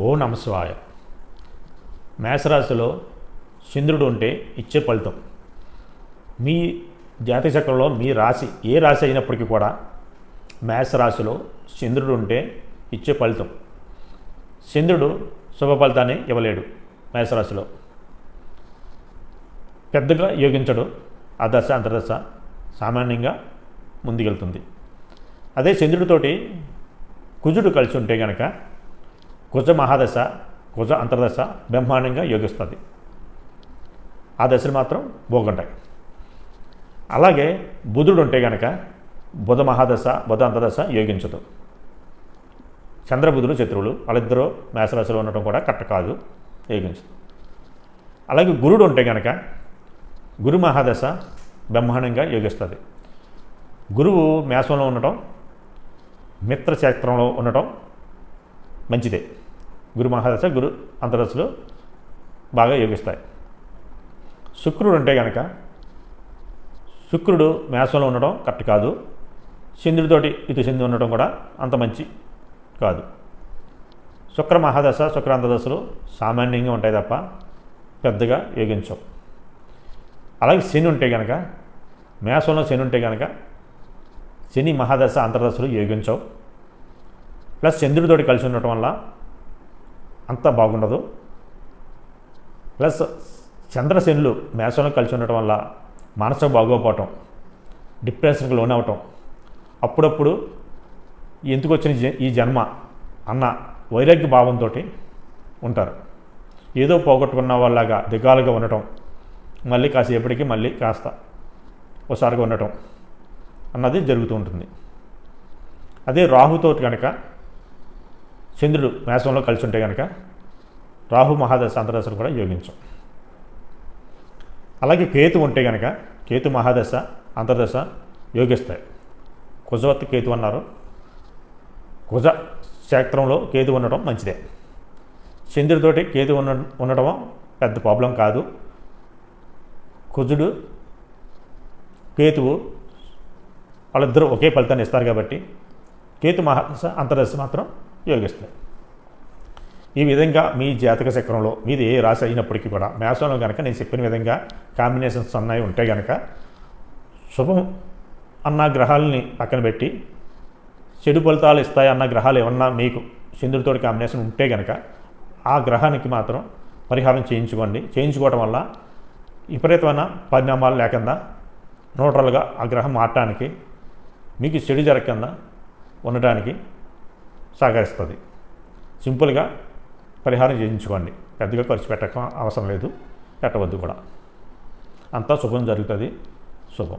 ఓ నమస్వాయ మేషరాశిలో చంద్రుడు ఉంటే ఇచ్చే ఫలితం. మీ జాతక చక్రంలో మీ రాశి ఏ రాశి అయినప్పటికీ కూడా మేషరాశిలో చంద్రుడు ఉంటే ఇచ్చే ఫలితం. చంద్రుడు శుభ ఫలితాన్ని ఇవ్వలేడు మేషరాశిలో. పెద్దగా యోగించడు ఆ దశ అంతర్దశ సామాన్యంగా ముందుకెళ్తుంది. అదే చంద్రుడితోటి కుజుడు కలిసి ఉంటే కనుక కుజ మహాదశ కుజ అంతర్దశ బ్రహ్మాండంగా యోగిస్తుంది. ఆ దశలు మాత్రం బాగుంటాయి అలాగే బుధుడు ఉంటే గనక బుధ మహాదశ బుధ అంతర్దశ యోగించదు. చంద్రబుధుడు శత్రువులు వాళ్ళిద్దరూ మేషరాశిలో ఉండటం కూడా కరెక్ట్ కాదు యోగించదు. అలాగే గురుడు ఉంటే గనక గురు మహాదశ బ్రహ్మాండంగా యోగిస్తుంది. గురువు మేషంలో ఉండటం మిత్రక్షేత్రంలో ఉండటం మంచిదే. గురు మహాదశ గురు అంతరదశలు బాగా యోగిస్తాయి. శుక్రుడు ఉంటే కనుక శుక్రుడు మేషంలో ఉండడం కరెక్ట్ కాదు. చంద్రుడితోటి ఇటు చంద్రుడు ఉండడం కూడా అంత మంచి కాదు. శుక్ర మహాదశ శుక్రాంతదశలు సామాన్యంగా ఉంటాయి తప్ప పెద్దగా యోగించవు. అలాగే శని ఉంటే కనుక మేషంలో శని ఉంటే కనుక శని మహాదశ అంతర్దశలు యోగించవు. ప్లస్ చంద్రుడితోటి కలిసి ఉండటం వల్ల అంత బాగుండదు. ప్లస్ చంద్రశనులు మేషంలో కలిసి ఉండటం వల్ల మనసు బాగోపోవటం డిప్రెషన్కి లోన్ అవటం అప్పుడప్పుడు ఎందుకు వచ్చిన జ- ఈ జన్మ అన్న వైరాగ్య భావంతో ఉంటారు. ఏదో పోగొట్టుకున్న వాళ్ళలాగా దిగాలుగా ఉండటం మళ్ళీ కాసేపటికి మళ్ళీ కాస్త ఒకసారిగా ఉండటం అన్నది జరుగుతూ ఉంటుంది. అదే రాహుతో కనుక చంద్రుడు మేషంలో కలిసి ఉంటే కనుక రాహు మహాదశ అంతర్దశలు కూడా యోగించం. అలాగే కేతు ఉంటే కనుక కేతు మహాదశ అంతర్దశ యోగిస్తాయి. కుజవత్ కేతు అన్నారు. కుజ క్షేత్రంలో కేతు ఉండటం మంచిదే. చంద్రుడితోటి కేతు ఉన్న ఉండటం పెద్ద ప్రాబ్లం కాదు. కుజుడు కేతువు వాళ్ళిద్దరూ ఒకే ఫలితాన్ని ఇస్తారు కాబట్టి కేతు మహాదశ అంతర్దశ మాత్రం యోగిస్తాయి ఈ విధంగా మీ జాతక చక్రంలో మీది ఏ రాశి అయినప్పటికీ కూడా మేషంలో కనుక నేను చెప్పిన విధంగా కాంబినేషన్స్ అన్నవి ఉంటే కనుక శుభం అన్న గ్రహాలని పక్కన పెట్టి చెడు ఫలితాలు ఇస్తాయి అన్న గ్రహాలు ఏమన్నా మీకు చంద్రుడితో కాంబినేషన్ ఉంటే కనుక ఆ గ్రహానికి మాత్రం పరిహారం చేయించుకోండి. చేయించుకోవటం వల్ల విపరీతమైన పరిణామాలు లేకుండా న్యూట్రల్గా ఆ గ్రహం మారటానికి మీకు చెడు జరగకుండా ఉండటానికి సహకరిస్తుంది సింపుల్గా పరిహారం చేయించుకోండి. పెద్దగా ఖర్చు పెట్టక అవసరం లేదు. పెట్టవద్దు కూడా. అంతా శుభం జరుగుతుంది. శుభం.